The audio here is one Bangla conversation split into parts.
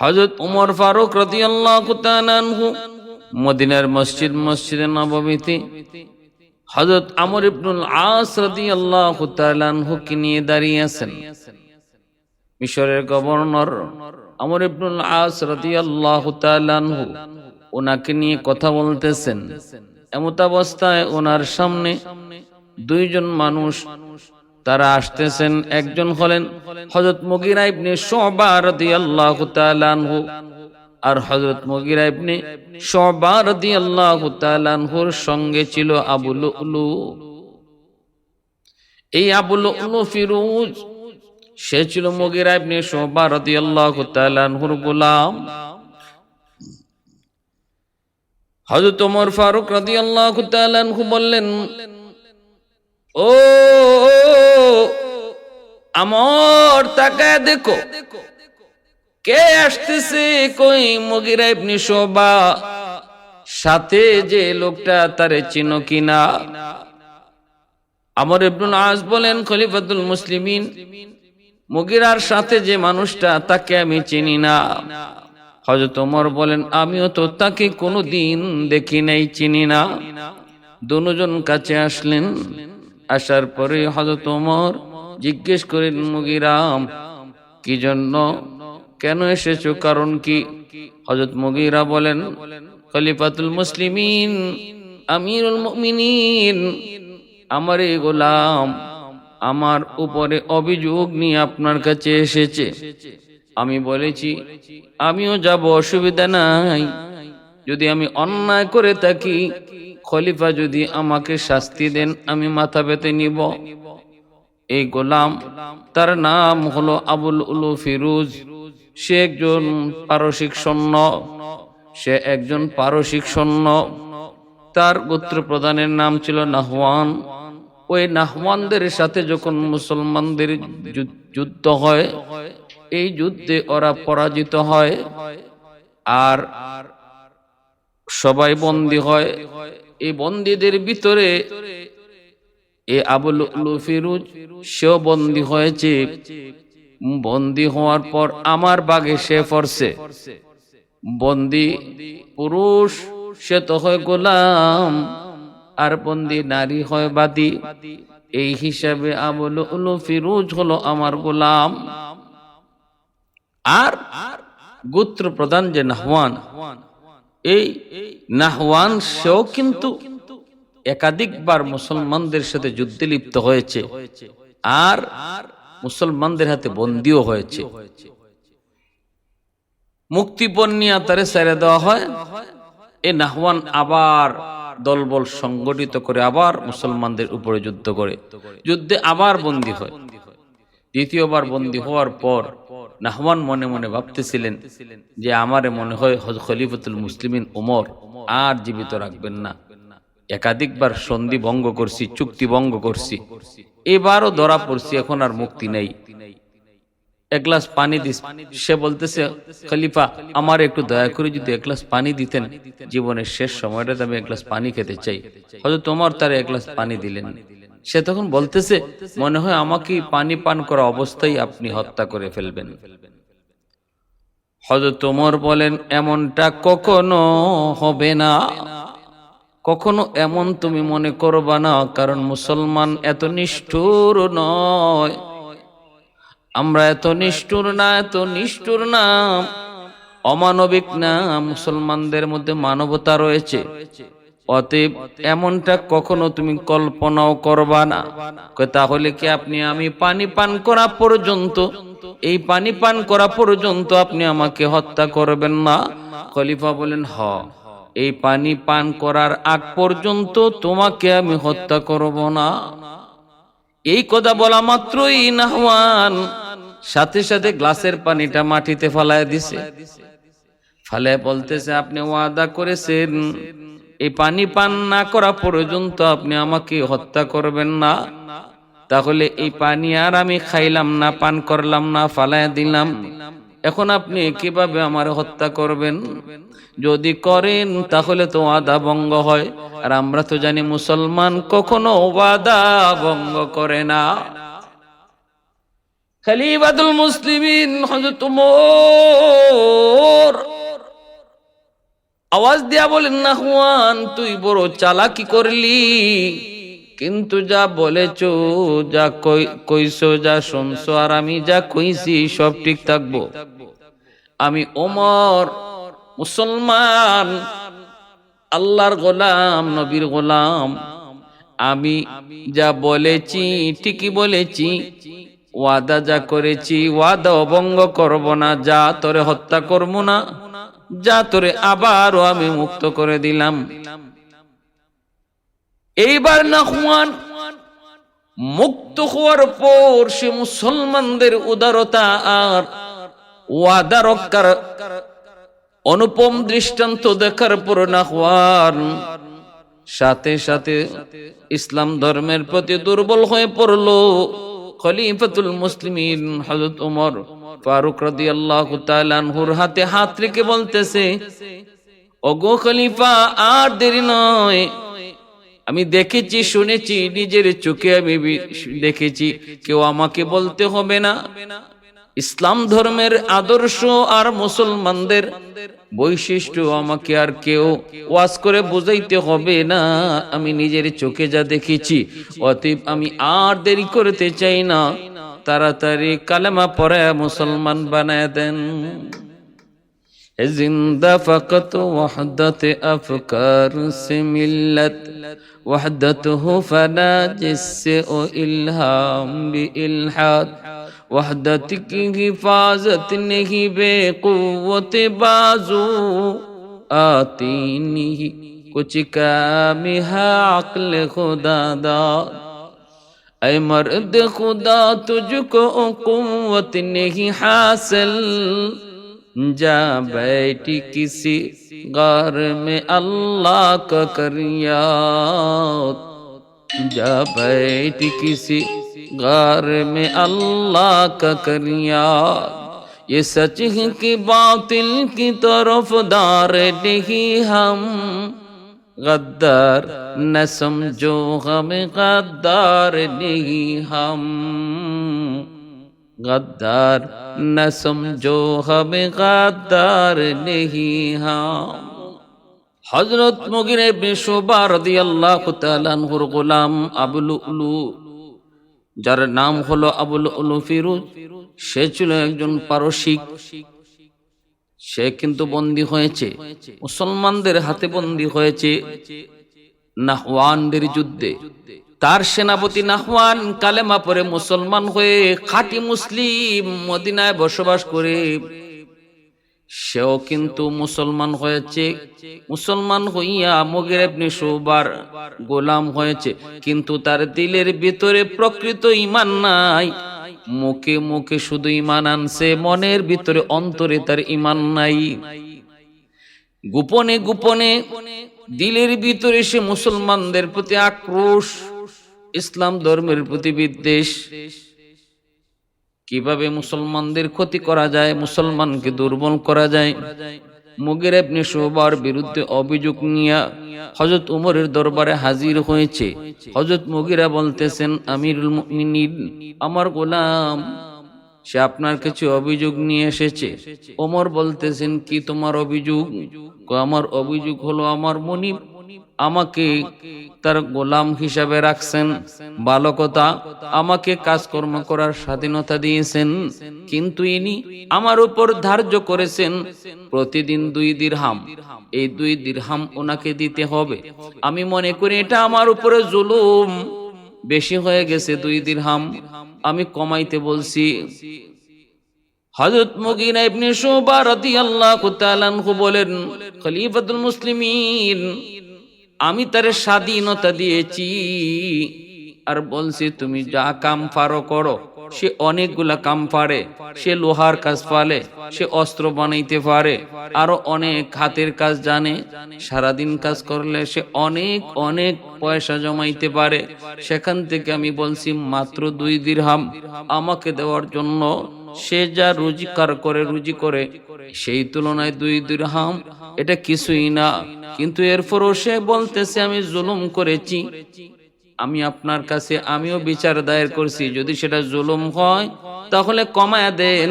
হজরত উমর ফারুক তাআলা আনহু মদিনার মসজিদ, মসজিদে নববীতে হজরত আমর ইবনুল আস রাদিয়াল্লাহু তাআলা আনহুকে নিয়ে দাঁড়িয়ে আছেন। মিশরের গভর্নর আমর ইবনুল আস রাদিয়াল্লাহু তাআলা আনহু ওনাকে নিয়ে কথা বলতেছেন। এমত অবস্থায় ওনার সামনে দুইজন মানুষ তারা আসতেছেন, একজন হলেন হজরত মগিরা ইবনে শুবা রাদিয়াল্লাহু তাআলা আনহু। আর হজরত মগিরা ইবনে শুবা রাদিয়াল্লাহু তাআলা আনহুর সঙ্গে ছিল আবু লুলু। এই আবু লুলু ফিরোজ, সে ছিল মগিরা ইবনে শুবা রাদিয়াল্লাহু তাআলা আনহুর গোলাম। হযরত ওমর ফারুক রাদিয়াল্লাহু তাআলা বললেন ও, আমার, তাকায় দেখো। কে আসতেছে কই মগিরা ইবনে শোবা? সাথে যে লোকটা তারে চিনো কিনা? আমর ইবনুল আজ বলেন, খলিফাতুল মুসলিমিন, মুগিরার সাথে যে মানুষটা, তাকে আমি চিনি না। হজরত ওমর বলেন, আমিও তো তাকে কোনো দিন দেখি নাই, চিনি না। দুজন কাছে আসলেন। আসার পরে হজরত ওমর জিজ্ঞেস করেন, মুগিরাম, কি জন্য কেন এসেছ? কারণ কি? হজরত মুগিরা বলেন, খলিফাতুল মুসলিমিন, আমিরুল মুমিনিন, আমার এই গোলাম আমার উপরে অভিযোগ নিয়ে আপনার কাছে এসেছে। আমি বলেছি, আমিও যাব, অসুবিধা নাই। যদি আমি অন্যায় করে থাকি খলিফা যদি আমাকে শাস্তি দেন, আমি মাথা পেতে নিব। এই গোলাম, তার নাম হলো আবুল উলু ফিরুজ। সে একজন পারসিক সৈন্য। সে একজন পারসিক সৈন্য। তার গোত্র প্রধানের নাম ছিল নাহওয়ান। ওই নাহওয়ানদের সাথে যখন মুসলমানদের যুদ্ধ হয়, এই যুদ্ধে ওরা পরাজিত হয়। আর সবাই বন্দী হয়। এই বন্দীদের ভিতরে এ আবুল ফিরুজ সেও বন্দী হয়েছে। বন্দী হওয়ার পর আমার বাগে সে পড়ছে বন্দি পুরুষ, সে তো হয় গোলাম, আর বন্দী নারী হয় বাদী। এই হিসাবে আবুল ফিরুজ হলো আমার গোলাম। আর গোত্র প্রধান যে নাহওয়ান এই নাহওয়ান সেও কিন্তু একাধিকবার মুসলমানদের সাথে যুদ্ধে লিপ্ত হয়েছে আর মুসলমানদের হাতে বন্দিও হয়েছে। মুক্তিপণ নিয়ে তারে ছেড়ে দেওয়া হয়। এ নাহওয়ান আবার দলবল সংগঠিত করে আবার মুসলমানদের উপরে যুদ্ধ করে। যুদ্ধে আবার বন্দী হয়। দ্বিতীয়বার বন্দী হওয়ার পর নাহওয়ান মনে মনে ভাবতেছিলেন যে আমারে মনে হয় হজ খলিফতুল মুসলিমিন ওমর আর জীবিত রাখবেন না। একাধিকবার সন্ধি ভঙ্গ করছি, চুক্তি ভঙ্গ করছি। এবারও ধরা পড়ছি, এখন আর মুক্তি নেই। এক গ্লাস পানি দিস। সে বলতেছে, খলিফা, আমার একটু দয়া করে যদি এক গ্লাস পানি দিতেন। জীবনের শেষ সময়টাতে আমি এক গ্লাস পানি খেতে চাই। হয়তো তোমার তার এক গ্লাস পানি দিলেন। সে তখন বলতেছে, মনে হয় আমাকে পানি পান করা অবস্থায় আপনি হত্যা করে ফেলবেন। হজরত তোমর বলেন, এমনটা কখনো হবে না। কখনো এমন তুমি মনে করবা না, কারণ মুসলমান এত নিষ্ঠুর নয়। আমরা এত নিষ্ঠুর না, এত নিষ্ঠুর না। অমানবিক না, মুসলমানদের মধ্যে মানবতা রয়েছে। অতএব এমনটা কখনো তুমি কল্পনাও করবা না। তাহলে কি আপনি আমি পানি পান করা পর্যন্ত, এই পানি পান করা পর্যন্ত আপনি আমাকে হত্যা করবেন না? খলিফা বলেন, হ। এই পানি পান করার আগ পর্যন্ত তোমাকে আমি হত্যা করব না। এই কথা বলা মাত্রই নাহওয়ান সাথে সাথে গ্লাসের পানিটা মাটিতে ফালায় দিছে। ফালে বলতেছে, আপনি ওয়াদা করেছেন এই পানি পান না করা পর্যন্ত আপনি আমাকে হত্যা করবেন না। তাহলে এই পানি আর আমি খাইলাম না, পান করলাম না ফালায় দিলাম। এখন আপনি কীভাবে আমার হত্যা করবেন? যদি করেন, তাহলে তো ওয়াদা ভঙ্গ হয়। আর আমরা তো জানি মুসলমান কখনো ওয়াদা ভঙ্গ করে না। খলিফাতুল মুসলিমিন হযরত উমর আওয়াজ দিয়া বলেন না হুয়ান তুই বড় চালাকি করলি। কিন্তু যা বলেছ, যা কইছো, যা শুনছো, আর আমি যা কইছি, সব ঠিক থাকব। আমি ওমর, মুসলমান, আল্লাহর গোলাম, নবীর গোলাম। আমি যা বলেছি, ঠিকই বলেছি। ওয়াদা যা করেছি, ওয়াদা অভঙ্গ করব না, যা তোরে হত্যা করব না। যা তোরে আবারও আমি মুক্ত করে দিলাম। এইবার না হুয়ান, মুক্ত হওয়ার পর সে মুসলমানদের উদারতা আর ওয়াদা অনুপম দৃষ্টান্ত দেখার পর না হওয়ার সাথে সাথে ইসলাম ধর্মের প্রতি দুর্বল হয়ে পড়ল খলিফাতুল মুসলিমিন হযরত ওমর ফারুক আনহুর হাতে হাত রেখে বলতেছে, ওগো খলিফা, আর দেরি নয়। আমি দেখেছি, শুনেছি, নিজের চোখে আমি দেখেছি। কেউ আমাকে বলতে হবে না। ইসলাম ধর্মের আদর্শ আর মুসলমানদের বৈশিষ্ট্য আমাকে আর কেউ ওয়াজ করে বুঝাইতে হবে না। আমি নিজের চোখে যা দেখেছি, অতএব আমি আর দেরি করতে চাই না। তাড়াতাড়ি কালেমা পরে মুসলমান বানায় দেন زندہ فقط وحدت افکار سے ملت وحدت ہو فنا جس سے او الہام بھی الحاد وحدت کی حفاظت نہیں بے قوت بازو آتی نہیں کچھ کام ہے عقل خدا داد اے مرد خدا تجھ کو قوت نہیں حاصل۔ جا بیٹی کسی غار میں اللہ کا کریات جا بیٹی کسی غار میں اللہ کا کریات یہ سچ ہی کہ باطل کی طرف دار نہیں ہم۔ गद्दार न समझो हमें गद्दार नहीं हम गद्दार न समझो हमें गद्दार नहीं हम হজরত মুগির ইবনে শুবা রাদিয়াল্লাহু তাআলা আনহুর গোলাম আবুল উলু যার নাম হলো আবুল উলু ফিরুজ সে ছিল একজন পারসিক সে কিন্তু বন্দী হয়েছে। মুসলমানদের হাতে বন্দী হয়েছে নাহওয়ানদের যুদ্ধে। তার সেনাপতি নাহওয়ান কালেমা পরে মুসলমান হয়ে খাঁটি মুসলিম মদিনায় বসবাস করে। সেও কিন্তু মুসলমান হয়েছে। মুসলমান হইয়া মুগের আপনি সুবার গোলাম হয়েছে। কিন্তু তার দিলের ভিতরে প্রকৃত ইমান নাই। মুখে মুখে শুধু ইমান আনছে, মনের ভিতরে অন্তরে তার ইমান নাই। গোপনে গোপনে দিলের ভিতরে সে মুসলমানদের প্রতি আক্রোশ, ইসলাম ধর্মের প্রতি বিদ্বেষ। কীভাবে মুসলমানদের ক্ষতি করা যায়, মুসলমানকে দুর্বল করা যায়? মুগের আপনি শোবার বিরুদ্ধে অভিযোগ নিয়ে হজরত উমরের দরবারে হাজির হয়েছে। হজরত মুগিরা বলতেছেন, আমিরুল আমার গোলাম, সে আপনার কিছু অভিযোগ নিয়ে এসেছে। ওমর বলতেছেন, কি তোমার অভিযোগ? আমার অভিযোগ হলো আমার মনিব আমাকে তার গোলাম হিসাবে রাখছেন, ভালো কথা, আমাকে কাজকর্ম করার স্বাধীনতা দিয়েছেন, কিন্তু ইনি আমার উপর ধার্য করেছেন, প্রতিদিন দুই দিরহাম, এই দুই দিরহাম ওনাকে দিতে হবে। আমি মনে করি এটা আমার উপরে জুলুম। বেশি হয়ে গেছে দুই দিরহাম। আমি কমাইতে বলছি খলিফাতুল মুসলিমিন আমি তার স্বাধীনতা দিয়েছি। আর বলছি তুমি যা কাম ফারো করো। সে অনেকগুলা কাম পারে, সে লোহার কাজ পালে, সে অস্ত্র বানাইতে পারে, আরও অনেক হাতের কাজ জানে, সারাদিন কাজ করলে সে অনেক অনেক পয়সা জমাইতে পারে। সেখান থেকে আমি বলছি, মাত্র দুই দিরহাম আমাকে দেওয়ার জন্য সে যা রোজগার করে, রুজি করে, সেই তুলনায় দুই দিরহাম এটা কিছুই না। কিন্তু এরপরও সে বলতেছে, আমি জুলুম করেছি। আমি আপনার কাছে, আমিও বিচার দায়ের করছি। যদি সেটা জুলুম হয়, তাহলে কমায় দেন।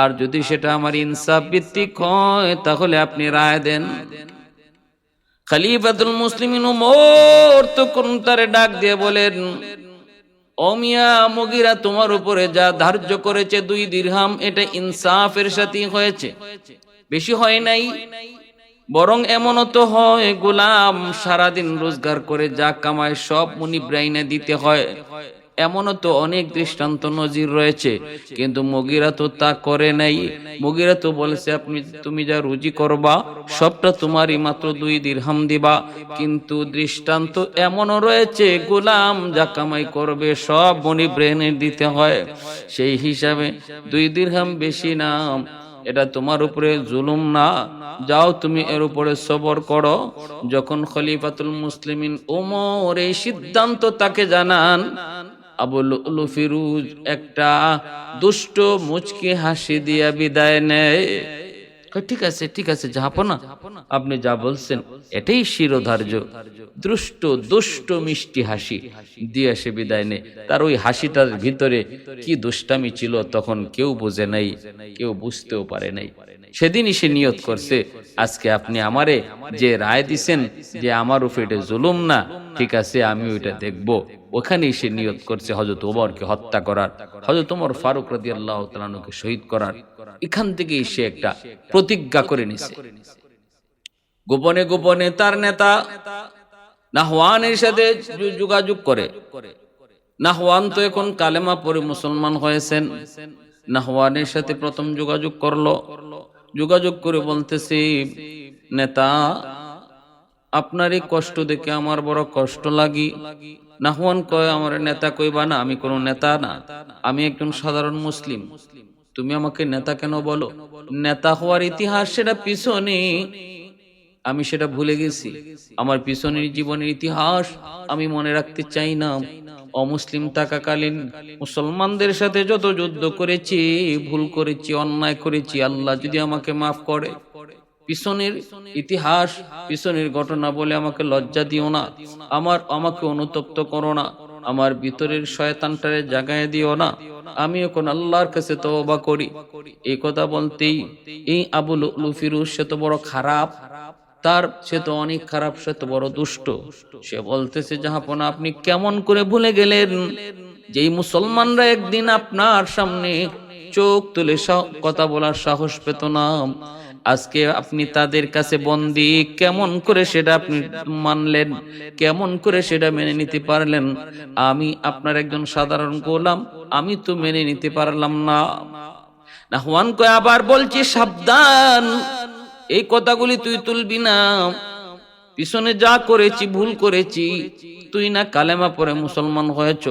আর যদি সেটা আমার ইনসাফ ভিত্তিক হয়, তাহলে আপনি রায় দেন। তখন তারে ডাক দিয়ে বলেন অমিয়া মগিরা, তোমার উপরে যা ধার্য করেছে দুই দিরহাম, এটা ইনসাফের সাথে হয়েছে। বেশি হয় নাই? বরং এমনও তো হয়, গোলাম সারাদিন রোজগার করে যা কামায় সব মুনিব্রাইনে দিতে হয়। এমনও তো অনেক দৃষ্টান্ত নজির রয়েছে, কিন্তু মগিরা তো তা করে নাই। মগিরা তো বলেছে, আপনি, তুমি যা রুজি করবা, সবটা তোমারই মাত্র দুই দিরহাম দিবা। কিন্তু দৃষ্টান্ত এমনও রয়েছে, গোলাম যা কামাই করবে সব মনি ব্রেনের দিতে হয়। সেই হিসাবে দুই দিরহাম বেশি নাম এটা তোমার উপরে জুলুম না। যাও তুমি এর উপরে সবর করো। যখন খলিফাতুল মুসলিমিন ওমর এই সিদ্ধান্ত তাকে জানান আবুল ফিরুজ একটা দুষ্ট মুচকি হাসি দিয়া বিদায় নেয়। ঠিক আছে ঠিক আছে যাব না। আপনি যা বলছেন, এটাই শিরোধার্য। দুষ্ট দুষ্ট মিষ্টি হাসি। দিয়ে সে বিদায় নেই তার ওই হাসিটার ভিতরে কি দুষ্টামি ছিল তখন কেউ বোঝে নাই, কেউ বুঝতেও পারে নাই। সেদিনই সে নিয়ত করছে, আজকে আপনি আমারে যে রায় দিছেন যে আমার উপরে জুলুম না, ঠিক আছে, আমি ওইটা দেখব। ওখানেই সে নিয়ত করছে হজরত ওমরকে হত্যা করার হজরত ওমর ফারুক রাদি আল্লাহ তালানুকে শহীদ করার। এখান থেকেই সে একটা প্রতিজ্ঞা করে নিছে। গোপনে গোপনে তার নেতা নাহওয়ানের সাথে যোগাযোগ করে। নাহওয়ান তো এখন কালেমা পরে মুসলমান হয়েছেন। নাহওয়ানের সাথে প্রথম যোগাযোগ করল। যোগাযোগ করে বলতেছি, নেতা আপনার এই কষ্ট দেখে আমার বড় কষ্ট লাগি। নাহওয়ান কয়, আমার নেতা কইবা না, আমি কোনো নেতা না। আমি একজন সাধারণ মুসলিম। তুমি আমাকে নেতা কেন বলো? নেতা হওয়ার ইতিহাস সেটা পিছনে। আমি সেটা ভুলে গেছি। আমার পিছনের জীবনের ইতিহাস আমি মনে রাখতে চাই না। অমুসলিম থাকাকালীন মুসলমানদের সাথে যত যুদ্ধ করেছি, ভুল করেছি, অন্যায় করেছি, আল্লাহ যদি আমাকে মাফ করে পিছনের ইতিহাস, পিছনের ঘটনা বলে আমাকে লজ্জা দিও না। আমার, আমাকে অনুতপ্ত করো না। আমার ভিতরের শয়তানটারে জাগায় দিও না। আমি এখন আল্লাহর কাছে তওবা করি। এই কথা বলতেই এই আবুল লুফিরুজ সে তো বড় খারাপ, তার সে তো অনেক খারাপ, সে তো বড় দুষ্ট। সে বলতেছে জাহাপনা আপনি কেমন করে ভুলে গেলেন? যেই মুসলমানরা একদিন আপনার সামনে চোখ তুলে কথা বলার সাহস পেত না। আজকে আপনি তাদের কাছে বন্দি, কেমন করে সেটা আপনি মানলেন, কেমন করে সেটা মেনে নিতে পারলেন? আমি আপনার একজন সাধারণ গোলাম, আমি তো মেনে নিতে পারলাম না। না হুয়ান কয়, আবার বলছি, সাবধান, এই কথাগুলি তুই তুলবি না। পিছনে যা করেছি, ভুল করেছি, তুই না কালেমা পরে মুসলমান হয়েছ।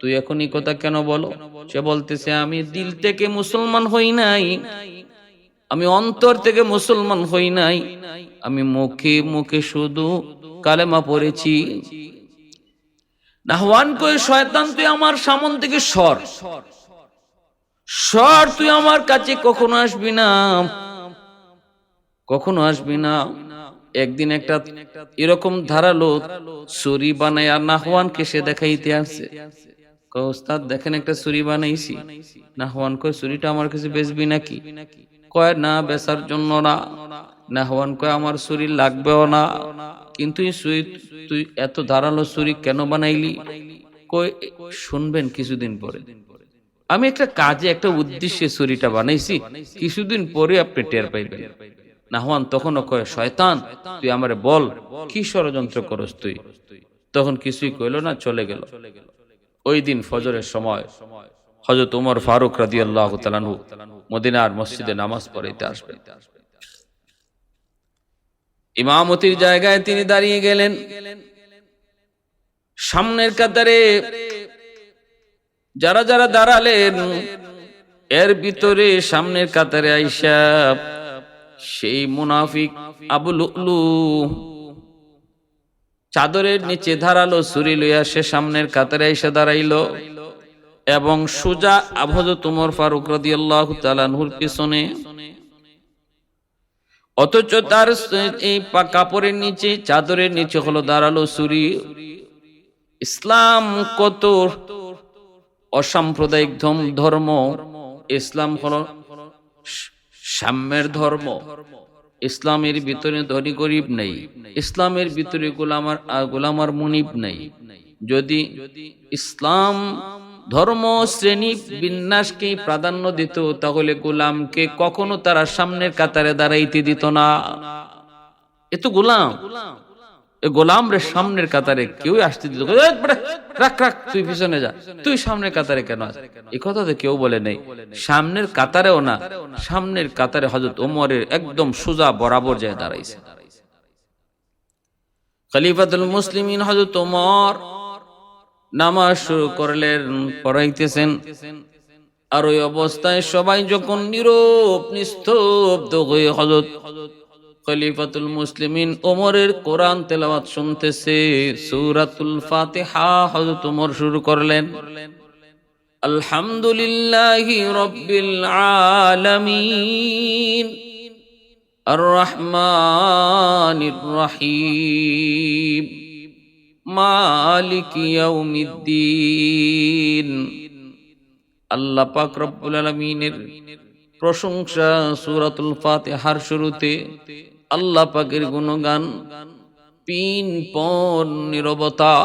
তুই এখন এই কথা কেন বলো? সে বলতেছে, আমি দিল থেকে মুসলমান হই নাই। আমি অন্তর থেকে মুসলমান হই নাই। আমি মুখে মুখে শুধু কালেমা পড়েছি। নাহওয়ান কই, শয়তান, তুই আমার সামন থেকে সর। সর, তুই আমার কাছে কখনো আসবি না। কখনো আসবি না। একদিন একটা এরকম ধারালো ছুরি বানায় আর নাহওয়ানকে সে দেখাইতে আসছে ওস্তাদ, দেখেন একটা ছুরি বানাইছি। নাহওয়ান কয়, ছুরিটা আমার কাছে বেচবি নাকি? কয়, না, বেচার জন্য না। নাহওয়ান কয়, আমার ছুরি লাগবেও না। কিন্তু এই তুই এত ধারালো ছুরি কেন বানাইলি? কই শুনবেন কিছুদিন পরে। আমি একটা কাজে, একটা উদ্দেশ্যে ছুরিটা বানাইছি। কিছুদিন পরে আপনি টের পাইবেন। নাহওয়ান তখনও কয়, শয়তান, তুই আমারে বল, কি ষড়যন্ত্র করস তুই? তখন কিছুই কইল না, চলে গেল। ওই দিন ফজরের সময় হজরত উমর ফারুক রাদি আল্লাহ তালানহু মদিনার মসজিদে নামাজ পড়াইতে আসবেন ইমামতির জায়গায় তিনি দাঁড়িয়ে গেলেন। সামনের কাতারে যারা যারা দাঁড়ালেন, এর ভিতরে সামনের কাতারে আইসা সেই মুনাফিক আবু লুলু চাদরের নিচে ধারালো ছুরি লইয়া সে সামনের কাতারে আইসা দাঁড়াইলো। এবং সুজা আবহদ তুমর ফারুক রাদি আল্লাহ তালানহুর পিছনে। অথচ তার এই কাপড়ের নিচে, চাদরের নিচে হলো দাঁড়াল ছুরি। ইসলাম কত অসাম্প্রদায়িক ধর্ম। ইসলাম হলো সাম্যের ধর্ম। ইসলামের ভিতরে ধনী গরিব নেই। ইসলামের ভিতরে গোলামার গোলামার মুনিব নেই। যদি ইসলাম ধর্ম শ্রেণি বিন্যাসকে প্রাধান্য দিত, তাহলে গোলামকে কখনো তারা সামনের কাতারে দাঁড়াইতে দিত না। এ তো গোলাম। গোলাম রে সামনের কাতারে কেউ আসতে দিত রাখ রাখ, তুই পিছনে যা। তুই সামনের কাতারে কেন আস এই কথা তো কেউ বলে নেই। সামনের কাতারেও না, সামনের কাতারে হজরত ওমরের একদম সোজা বরাবর যায় দাঁড়াইছে। খলিফাতুল মুসলিমিন হজরত ওমর নামাজ শুরু করলেন, পড়াইতেছেন। আর ওই অবস্থায় সবাই যখন নীরব, নিস্তব্ধ হয়ে হজরত খলিফাতুল মুসলিমিন ওমরের কোরআন তেলাওয়াত শুনতেছে, সূরাতুল ফাতিহা হযরত ওমর শুরু করলেন। আলহামদুলিল্লাহি রাব্বিল আলামিন। আর রহমানির রহিম। মালিক ইয়াউমিদ্দিন। আল্লাহ পাক রব্বুল আলামিনের প্রশংসা সূরাতুল ফাতিহার শুরুতে আল্লাহ পাকের গুণগান, পিন পন নিরবতা,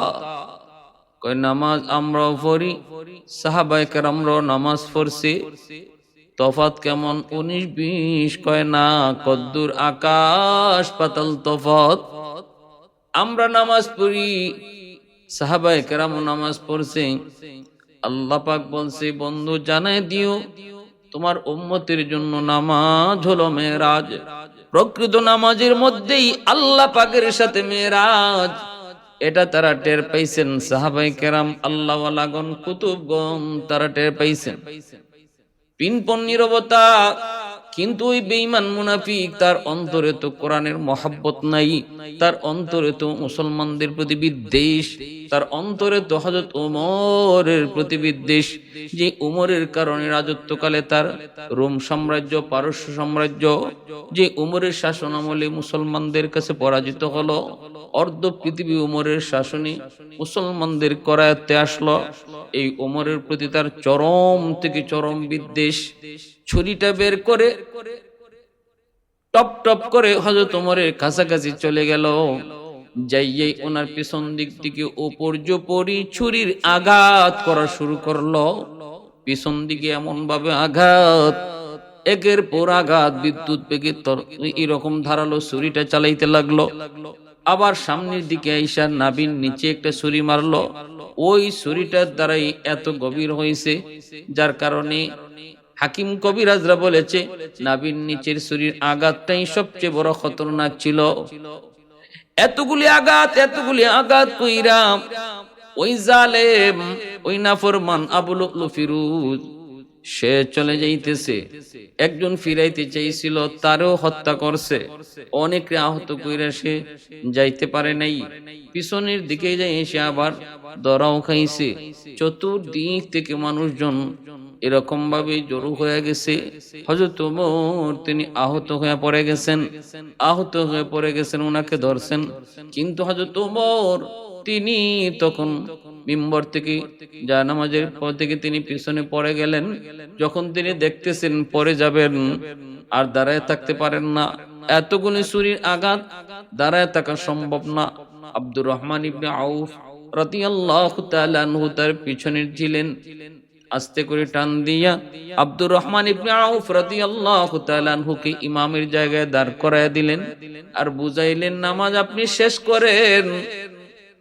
কয় নামাজ আমরাও পড়ি, সাহাবায়ে কেরামরাও নামাজ পড়ছে। তফাত কেমন? উনিশ বিশ, কয় না, কদ্দুর আকাশ পাতাল তফাত আমরা নামাজ পড়ি, সাহাবায়ে কেরামও নামাজ পড়ছে। আল্লাহ পাক বলছে, বন্ধু, জানাই দিও, তোমার উম্মতের জন্য নামাজ হলো মেরাজ প্রকৃত নামাজের মধ্যেই আল্লাহ পাকের সাথে মেয়েরাজ। এটা তারা টের পাইছেন সাহাবাই কেরাম আল্লাহ কুতুবগণ তারা টের পাইছেন। পিনপন নিরবতা কিন্তু ওই বেঈমান মুনাফিক তার অন্তরে তো কোরআনের মহাব্বত নাই, তার অন্তরে তো মুসলমানদের প্রতি বিদ্বেষ, তার অন্তরে তো হজরত উমরের প্রতি বিদ্বেষ, যে উমরের কারণে রাজত্বকালে তার রোম সাম্রাজ্য, পারস্য সাম্রাজ্য, যে উমরের শাসন আমলে মুসলমানদের কাছে পরাজিত হলো, অর্ধ পৃথিবী উমরের শাসনে মুসলমানদের করায়ত্তে আসলো, এই উমরের প্রতি তার চরম থেকে চরম বিদ্বেষ ছুরিটা বের করে টপ টপ করে হজরত উমরের কাছাকাছি চলে গেল। যাইয়ে ওনার পিছন দিক থেকে ওপর জোপরি ছুরির আঘাত করা শুরু করল। পিছন দিকে এমন ভাবে আঘাত, একের পর আঘাত, বিদ্যুৎ বেগে এরকম ধারালো ছুরিটা চালাইতে লাগল। আবার সামনের দিকে আইসা নাবিন নিচে একটা ছুরি মারলো। ওই ছুরিটার দ্বারাই এত গভীর হয়েছে, যার কারণে হাকিম কবিরাজরা বলেছে নাবির নিচের শরীর আঘাতটাই সবচেয়ে বড় খতরনাক ছিল। এতগুলি আঘাত এতগুলি আঘাত কইরাম ওই জালেম, ওই নাফরমান আবুল ফিরুজ সে চলে যাইতেছে। একজন ফিরাইতে চাইছিল, তারও হত্যা করছে। অনেকে আহত কইরা সে যাইতে পারে নাই। পিছনের দিকে যাই এসে আবার দরাও খাইছে। চতুর্দিক থেকে মানুষজন এরকম ভাবে জড়ো হয়ে গেছে। হজরত তিনি আহত হয়ে পড়ে গেছেন। আহত হয়ে পড়ে গেছেন ওনাকে ধরছেন। কিন্তু হজরত তিনি তখন মিম্বর থেকে জানামাজের পর থেকে তিনি পিছনে পড়ে গেলেন। যখন তিনি দেখতেছেন পরে যাবেন, আর দাঁড়ায় থাকতে পারেন না। এতগুলি ছুরির আঘাত দাঁড়ায় থাকা সম্ভব না। আব্দুর রহমান ইবনে আউফ রাদিয়াল্লাহু তাআলা তার পিছনে ছিলেন। আস্তে করে টান দিয়া আব্দুর রহমান ইবনে আউফ রাদিয়াল্লাহু তাআলা আনহুকে ইমামের জায়গায় দাঁড় করায় দিলেন। আর বুঝাইলেন, নামাজ আপনি শেষ করেন।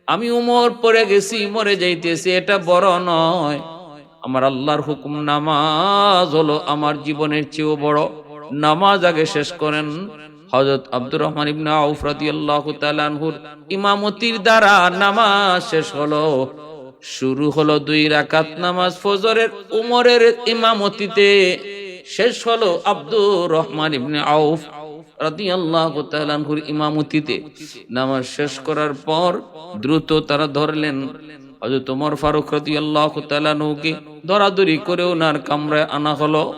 আমি উমর পড়ে গেছি, মরে যাইতেছি, এটা বড় নয়। আমার আল্লাহর হুকুম নামাজ হলো আমার জীবনের চেয়েও বড়। নামাজ আগে শেষ করেন হযরত আব্দুর রহমান ইবনে আউফ রাদিয়াল্লাহু তাআলা আনহুর ইমামতির দ্বারা নামাজ শেষ হলো। শুরু হলো দুই রাকাত নামাজ ফজরের উমরের ইমামতিতে। শেষ হলো আব্দুর রহমান ইবনে আউফ তাআলা আনহুর ইমামতিতে নামাজ শেষ করার পর দ্রুত তারা ধরলেন। হযরত ওমর ফারুক রাদিয়াল্লাহু তাআলা আনহুকে দরাদরি করে ওনার কামরায় আনা হলো।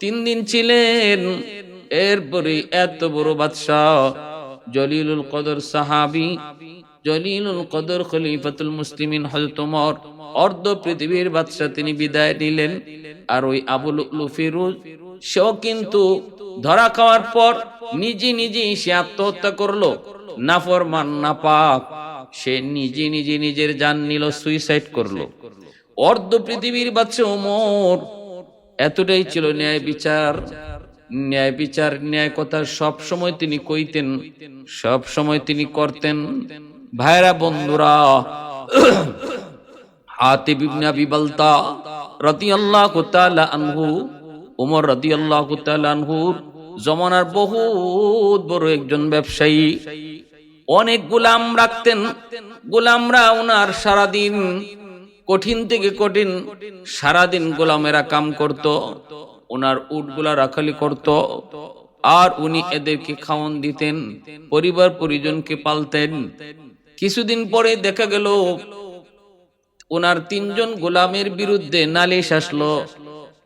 তিন দিন ছিলেন। এরপরে এত বড় বাদশাহ, জলিলুল কদর সাহাবি, জলিলুল কদর খলিফাতুল মুসলিমিন হযরত ওমর, অর্ধ পৃথিবীর বাদশাহ তিনি বিদায় নিলেন। আর ওই আবুল ফিরোজ সেও কিন্তু ধরা খাওয়ার পর নিজে নিজে সে আত্মহত্যা করল। নাফরমান, নাপাক, সে নিজে নিজে নিজের জান নিল সুইসাইড করল। অর্ধ পৃথিবীর বাচ্চা ওমর, এতটাই ছিল ন্যায় বিচার। ন্যায় বিচার, ন্যায় কথা সব সময় তিনি কইতেন, সব সময় তিনি করতেন। ভাইরা, বন্ধুরা, হাতিব ইবনে আবি রতি আল্লাহ আনহু ওমর রাদিয়াল্লাহু জমানার বহুত বড় একজন ব্যবসায়ী। অনেক গোলাম রাখতেন। গোলামরা ওনার সারাদিন কঠিন থেকে কঠিন সারাদিন গোলামেরা কাম করত ওনার উটগুলা রাখালি করত, আর উনি এদেরকে খাওয়ান দিতেন, পরিবার পরিজনকে পালতেন। কিছুদিন পরে দেখা গেল ওনার তিনজন গোলামের বিরুদ্ধে নালিশ আসলো।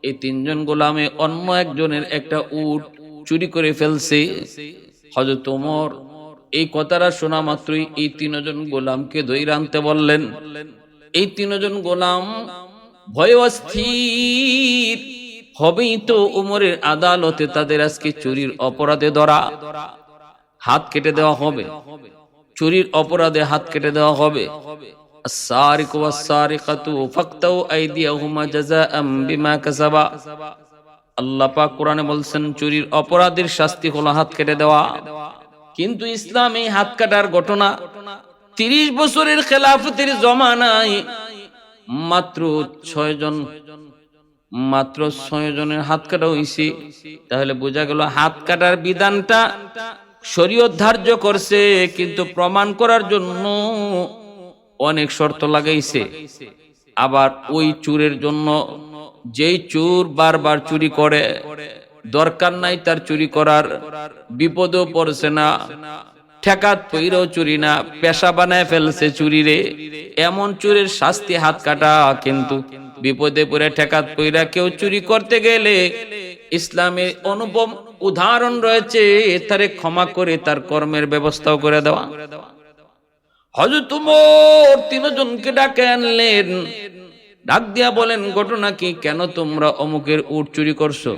এই তিনজন গোলামে অন্য একজনের একটা উট চুরি করে ফেলছে। হজরত ওমর, এই কথাটা শোনা মাত্রই এই তিনজন গোলামকে দইরা আনতে বললেন, এই তিনজন গোলাম ভয় অস্থির। হবেই তো উমরের আদালতে তাদের আজকে চুরির অপরাধে ধরা। হাত কেটে দেওয়া হবে। চুরির অপরাধে হাত কেটে দেওয়া হবে। السارق والسارقة فاقطعوا أيديهما جزاء بما كسبا আল্লাহ পাক কোরআনে বলছেন চুরির অপরাধের শাস্তি হলো হাত কেটে দেওয়া কিন্তু ইসলাম এই হাত কাটার ঘটনা তিরিশ বছরের খেলাফতের জমানায় মাত্র ছয় জন মাত্র ছয় জনের হাত কাটা হইছে তাহলে বোঝা গেল হাত কাটার বিধানটা শরীয়ত ধার্য করছে কিন্তু প্রমাণ করার জন্য অনেক শর্ত লাগাইছে। আবার ওই চুরের জন্য যেই চুর বারবার চুরি করে, দরকার নাই তার চুরি করার, বিপদও পড়ছে না, ঠেকাত পইরেও চুরি না, পেশা বানায় ফেলছে চুরিরে, এমন চুরের শাস্তি হাত কাটা, কিন্তু বিপদে পড়ে ঠেকাত পইরা কেউ চুরি করতে গেলে ইসলামের অনুপম উদাহরণ রয়েছে তারে ক্ষমা করে তার কর্মের ব্যবস্থাও করে দেওয়া। হজরত উমর, তিনজনকে ডাকে আনলেন। ডাক দিয়া বলেন, ঘটনা কি? কেন তোমরা অমুকের উট চুরি করছ?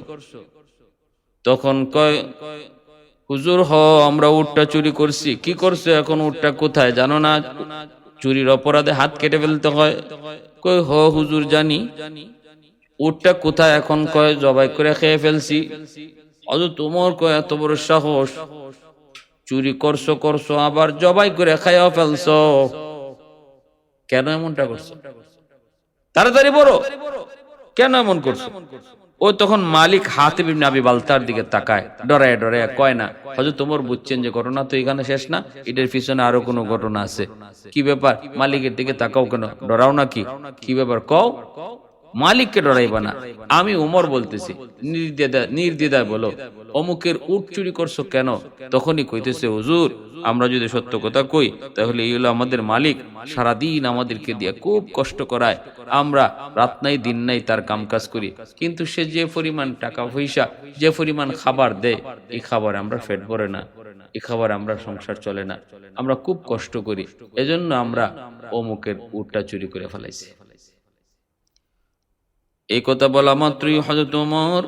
তখন কয়, হুজুর, হ, আমরা উটটা চুরি করছি। কি করছ এখন? উটটা কোথায়? জানো না? চুরির অপরাধে হাত কেটে ফেলতে হয়। কই হ, হুজুর, জানি। উটটা কোথায় এখন? কয়, জবাই করে খেয়ে ফেলছি। অজ তোমার কয়, এত বড় সাহস। চুরি করছ করছ, আবার জবাই করে খাইয়া ফেলছো। কেন এমনটা করছ? তাড়াতাড়ি বড় কেন এমন করছ? ও তখন মালিক হাতে বিবনে আবি বালতার দিকে তাকায়, ডরায় ডরায়, কয় না হয়তো তোমার বুঝছেন যে ঘটনা তো এখানে শেষ না? এটার পিছনে আরও কোনো ঘটনা আছে? কি ব্যাপার? মালিকের দিকে তাকাও কেন? ডরাও নাকি? কি ব্যাপার? কও? মালিককে ডরাইবা না। আমি উমর বলতেছি নির্দ্বিধা নির্দ্বিধায় বলো অমুকের উট চুরি করছ কেন? তখনই কইতেছে হুজুর আমরা যদি সত্য কথা কই তাহলে এই হলো আমাদের মালিক। সারাদিন আমাদেরকে দিয়ে খুব কষ্ট করায়। আমরা রাত নাই দিন নাই তার কাম কাজ করি। কিন্তু সে যে পরিমাণ টাকা পয়সা যে পরিমাণ খাবার দেয় এই খাবার আমরা ফেট ভরে না। এই খাবার আমরা সংসার চলে না। আমরা খুব কষ্ট করি। এজন্য আমরা অমুকের উটটা চুরি করে ফেলাইছি। এই কথা বলা মাত্রই হজরত ওমর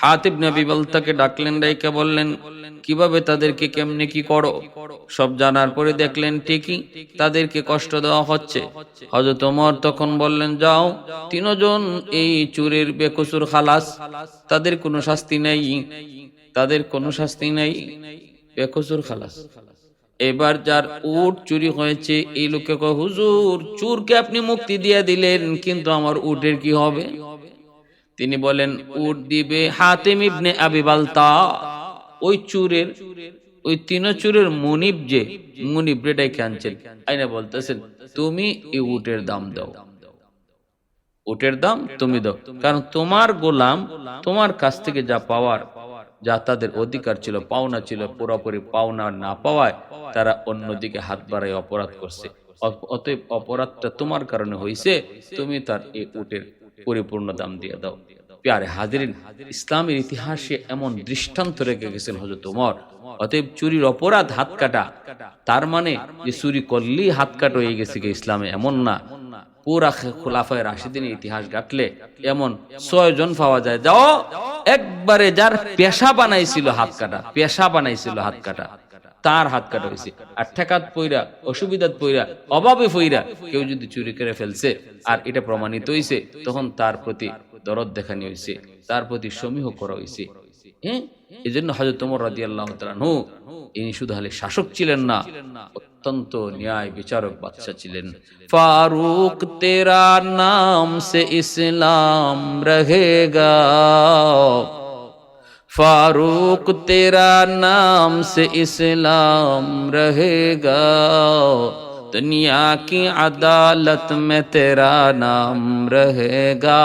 হাতিব নবী বলতাকে ডাকলেন, ডাইকা বললেন, কীভাবে তাদেরকে কেমনে কি করো? সব জানার পরে দেখলেন, ঠিকই তাদেরকে কষ্ট দেওয়া হচ্ছে। হজরত ওমর তখন বললেন, যাও, তিনজন এই চুরের বেকসুর খালাস, তাদের কোনো শাস্তি নেই। তাদের কোনো শাস্তি নেই, বেকসুর খালাস। এবার যার উট চুরি হয়েছে, এই লোকে কয়, হুজুর, চুরকে আপনি মুক্তি দিয়ে দিলেন, কিন্তু আমার উটের কি হবে? তিনি বলেন, উট দিবে হাতেম ইবনে আবি বালতা। ওই চুরের, ওই তিন চুরের মুনিব যে, মুনিব রেটাই আনছেন আইনা বলতেছেন, তুমি এই উটের দাম দাও। উটের দাম তুমি দাও। কারণ তোমার গোলাম, তোমার কাছ থেকে যা পাওয়ার যা তাদের অধিকার ছিল, পাওনা ছিল, পুরোপুরি পাওনা না পাওয়ায় তারা অন্যদিকে হাত বাড়াই অপরাধ করছে। অতএব অপরাধটা তোমার কারণে হয়েছে তুমি তার এই উটের পরিপূর্ণ দাম দিয়ে দাও। প্যারে হাজিরিন, ইসলামের ইতিহাসে এমন দৃষ্টান্ত রেখে গেছেন হজরত উমর অতএব চুরির অপরাধ হাত কাটা। তার মানে যে চুরি করলেই হাত কাটা হয়ে গেছে ইসলামে, এমন না। পুরা খোলাফায় রাশিদিনের ইতিহাস ঘাটলে এমন ছয় জন পাওয়া যায়। যাও, একবারে যার পেশা বানাইছিল হাত কাটা, পেশা বানাইছিল হাত কাটা, তার হাত কাটা হয়েছে। আর ঠেকাত পইরা, অসুবিধাত পইরা, অভাবে পইরা কেউ যদি চুরি করে ফেলছে আর এটা প্রমাণিত হয়েছে তখন তার প্রতি দরদ দেখানি হয়েছে তার প্রতি সমীহ করা হয়েছে এই এজন্য হজরত ওমর রাজি আল্লাহ তালানহু ইনি শুধু হলে শাসক ছিলেন না, অত্যন্ত ন্যায় বিচারক বাদশা ছিলেন। ফারুক, তেরা নাম সে ইসলাম রহেগা। ফারুক, তেরা নাম সে ইসলাম রহেগা। দুনিয়া কি আদালত মে তেরা নাম রহেগা।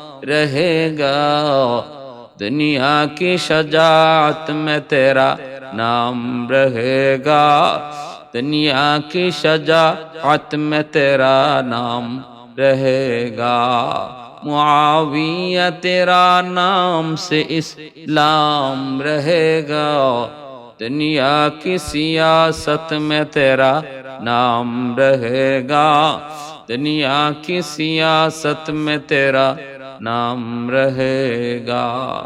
رہے گا۔ دنیا کی شجاعت میں تیرا نام رہے گا۔ دنیا کی شجاعت میں تیرا نام رہے گا۔ معاویہ تیرا نام سے اسلام رہے گا۔ دنیا کی سیاست میں تیرا نام رہے گا۔ دنیا کی سیاست میں تیرا نام رہے گا۔